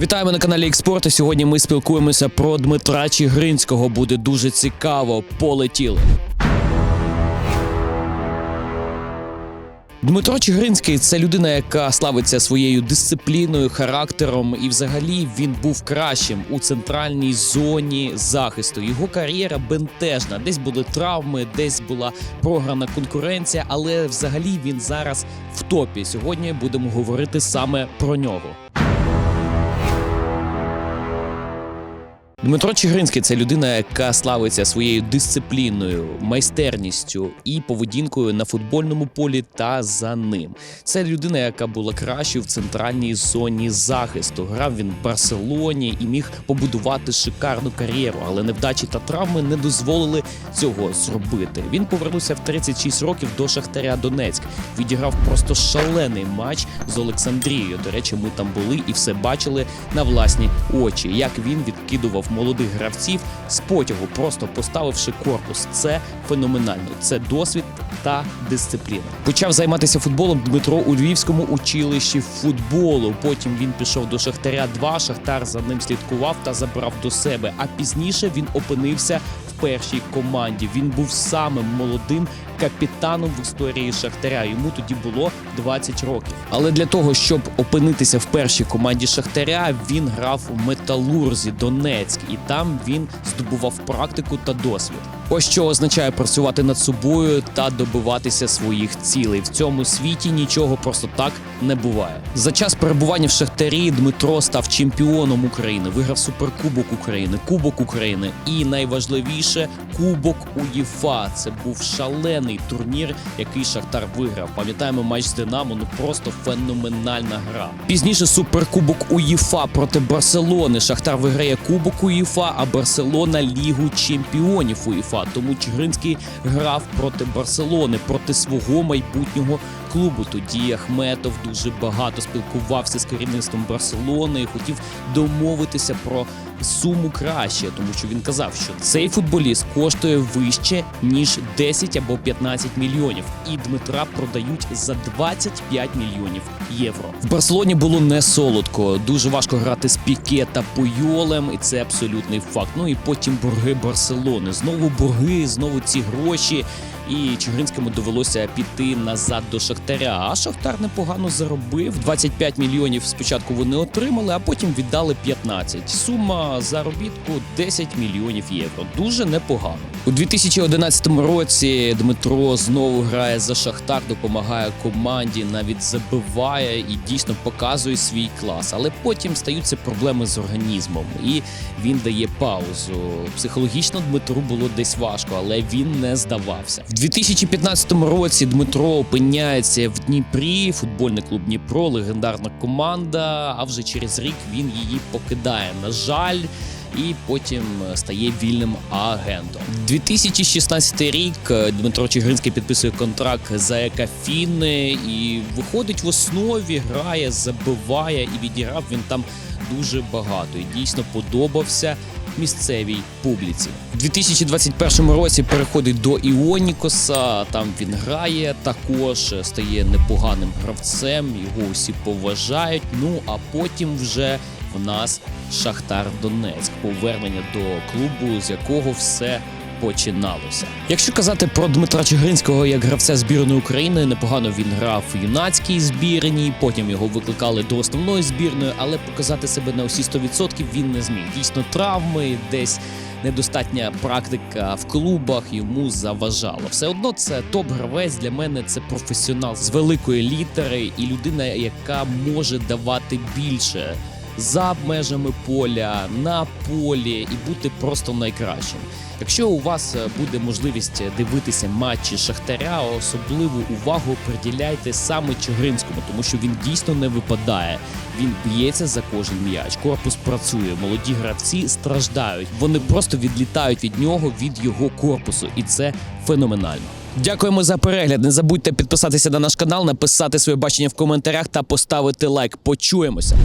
Вітаємо на каналі Експорт. Сьогодні ми спілкуємося про Дмитра Чигринського. Буде дуже цікаво. Полетіли. Дмитро Чигринський це людина, яка славиться своєю дисципліною, характером, і взагалі він був кращим у центральній зоні захисту. Його кар'єра бентежна. Десь були травми, десь була програна конкуренція, але взагалі він зараз в топі. Сьогодні будемо говорити саме про нього. Дмитро Чигринський це людина, яка славиться своєю дисципліною, майстерністю і поведінкою на футбольному полі та за ним. Це людина, яка була кращою в центральній зоні захисту. Грав він в Барселоні і міг побудувати шикарну кар'єру, але невдачі та травми не дозволили цього зробити. Він повернувся в 36 років до Шахтаря Донецьк. Відіграв просто шалений матч з Олександрією. До речі, ми там були і все бачили на власні очі, як він відкидував молодих гравців з потягу, просто поставивши корпус. Це феноменально. Це досвід та дисципліна. Почав займатися футболом Дмитро у Львівському училищі футболу. Потім він пішов до Шахтаря 2 Шахтар за ним слідкував та забрав до себе. А пізніше він опинився в першій команді. Він був самим молодим капітаном в історії Шахтаря. Йому тоді було 20 років. Але для того, щоб опинитися в першій команді Шахтаря, він грав у металурзі Донецьк, і там він здобував практику та досвід. Ось що означає працювати над собою та добиватися своїх цілей. В цьому світі нічого просто так не буває. За час перебування в Шахтарі Дмитро став чемпіоном України, виграв суперкубок України, Кубок України і найважливіше Кубок УЄФА. Це був шалений турнір, який Шахтар виграв. Пам'ятаємо матч з Динамо, ну просто феноменальна гра. Пізніше суперкубок УЄФА проти Барселони. Шахтар виграє Кубок УЄФА, а Барселона Лігу чемпіонів УЄФА. Тому Чигринський грав проти Барселони, проти свого майбутнього клубу. Тоді Ахметов дуже багато спілкувався з керівництвом Барселони і хотів домовитися про суму краще, тому що він казав, що цей футболіст коштує вище ніж 10 або 15 мільйонів, і Дмитра продають за 25 мільйонів євро. В Барселоні було не солодко. Дуже важко грати з Піке та Пуйолем, і це абсолютний факт. Ну і потім борги Барселони. Знову борги, знову ці гроші. І Чигринському довелося піти назад до Шахтаря. А Шахтар непогано заробив. 25 мільйонів спочатку вони отримали, а потім віддали 15. Сума заробітку 10 мільйонів євро. Дуже непогано. У 2011 році Дмитро знову грає за Шахтар, допомагає команді, навіть забиває і дійсно показує свій клас. Але потім стаються проблеми з організмом, і він дає паузу. Психологічно Дмитру було десь важко, але він не здавався. В 2015 році Дмитро опиняється в Дніпрі, футбольний клуб Дніпро, легендарна команда. А вже через рік він її покидає. На жаль. І потім стає вільним агентом. 2016 рік е, Дмитро Чигринський підписує контракт за Екафін і виходить в основі, грає, забиває і відіграв він там дуже багато. І дійсно подобався місцевій публіці. У 2021 році переходить до Іонікоса. Там він грає також, стає непоганим гравцем. Його усі поважають. Ну а потім вже в нас Шахтар Донецьк, повернення до клубу, з якого все. Починалося. Якщо казати про Дмитра Чигринського як гравця збірної України, непогано він грав в юнацькій збірній, потім його викликали до основної збірної, але показати себе на усі 100% він не зміг. Дійсно, травми, десь недостатня практика в клубах йому заважало. Все одно це топ-гравець для мене це професіонал з великої літери і людина, яка може давати більше. За межами поля, на полі і бути просто найкращим. Якщо у вас е, буде можливість дивитися матчі Шахтаря, особливу увагу приділяйте саме Чигринському, тому що він дійсно не випадає. Він б'ється за кожен м'яч. Корпус працює. Молоді гравці страждають. Вони просто відлітають від нього, від його корпусу, і це феноменально. Дякуємо за перегляд. Не забудьте підписатися на наш канал, написати своє бачення в коментарях та поставити лайк. Почуємося.